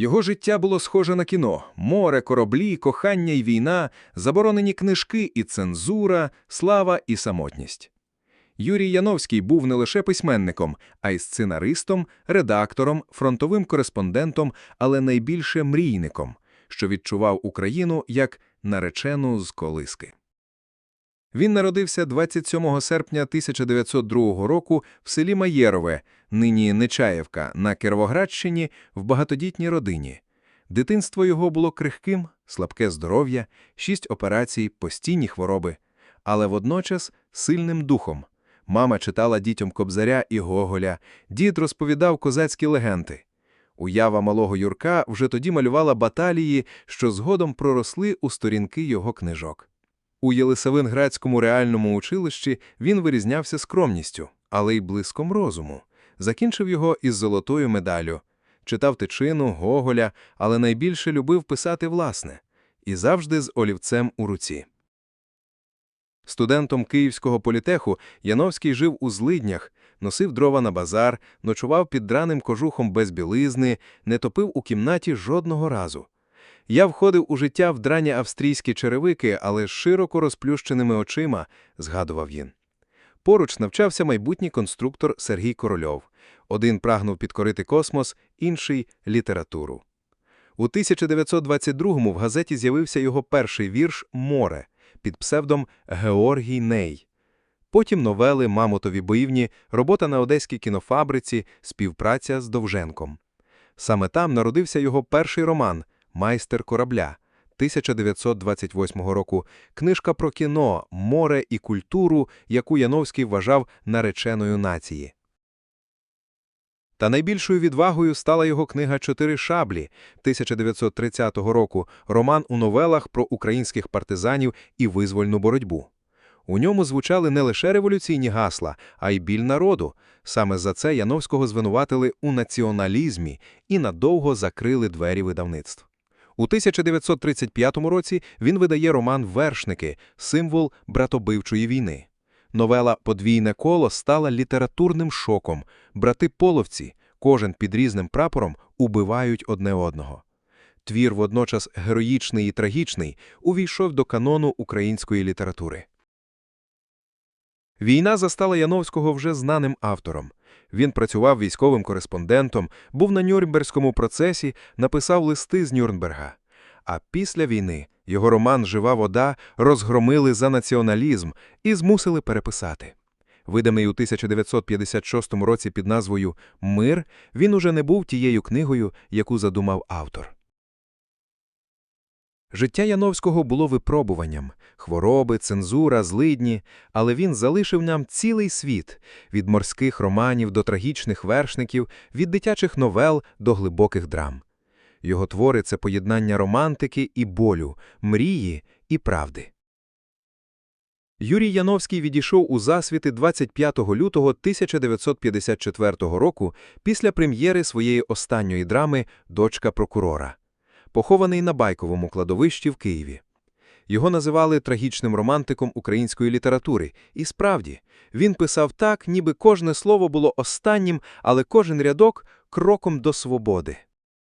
Його життя було схоже на кіно: море, кораблі, кохання й війна, заборонені книжки і цензура, слава і самотність. Юрій Яновський був не лише письменником, а й сценаристом, редактором, фронтовим кореспондентом, але найбільше мрійником, що відчував Україну як наречену з колиски. Він народився 27 серпня 1902 року в селі Маєрове, нині Нечаєвка, на Кіровоградщині, в багатодітній родині. Дитинство його було крихким, слабке здоров'я, шість операцій, постійні хвороби, але водночас сильним духом. Мама читала дітям Кобзаря і Гоголя, дід розповідав козацькі легенди. Уява малого Юрка вже тоді малювала баталії, що згодом проросли у сторінки його книжок. У Єлисавинградському реальному училищі він вирізнявся скромністю, але й блиском розуму. Закінчив його із золотою медаллю. Читав тичину, Гоголя, але найбільше любив писати власне. І завжди з олівцем у руці. Студентом Київського політеху Яновський жив у злиднях, носив дрова на базар, ночував під драним кожухом без білизни, не топив у кімнаті жодного разу. Я входив у життя в драні австрійські черевики, але з широко розплющеними очима, згадував він. Поруч навчався майбутній конструктор Сергій Корольов. Один прагнув підкорити космос, інший – літературу. У 1922-му в газеті з'явився його перший вірш «Море» під псевдом Георгій Ней. Потім новели «Мамотові боївні», робота на Одеській кінофабриці, співпраця з Довженком. Саме там народився його перший роман «Майстер корабля» 1928 року, книжка про кіно, море і культуру, яку Яновський вважав нареченою нації. Та найбільшою відвагою стала його книга «Чотири шаблі» 1930 року, роман у новелах про українських партизанів і визвольну боротьбу. У ньому звучали не лише революційні гасла, а й біль народу. Саме за це Яновського звинуватили у націоналізмі і надовго закрили двері видавництв. У 1935 році він видає роман «Вершники» – символ братобивчої війни. Новела «Подвійне коло» стала літературним шоком. Брати половці, кожен під різним прапором, убивають одне одного. Твір водночас героїчний і трагічний, увійшов до канону української літератури. Війна застала Яновського вже знаним автором. Він працював військовим кореспондентом, був на Нюрнберзькому процесі, написав листи з Нюрнберга. А після війни його роман Жива вода розгромили за націоналізм і змусили переписати. Виданий у 1956 році під назвою Мир, він уже не був тією книгою, яку задумав автор. Життя Яновського було випробуванням – хвороби, цензура, злидні, але він залишив нам цілий світ – від морських романів до трагічних вершників, від дитячих новел до глибоких драм. Його твори – це поєднання романтики і болю, мрії і правди. Юрій Яновський відійшов у засвіти 25 лютого 1954 року після прем'єри своєї останньої драми «Дочка прокурора» похований на байковому кладовищі в Києві. Його називали трагічним романтиком української літератури, і справді, він писав так, ніби кожне слово було останнім, але кожен рядок кроком до свободи.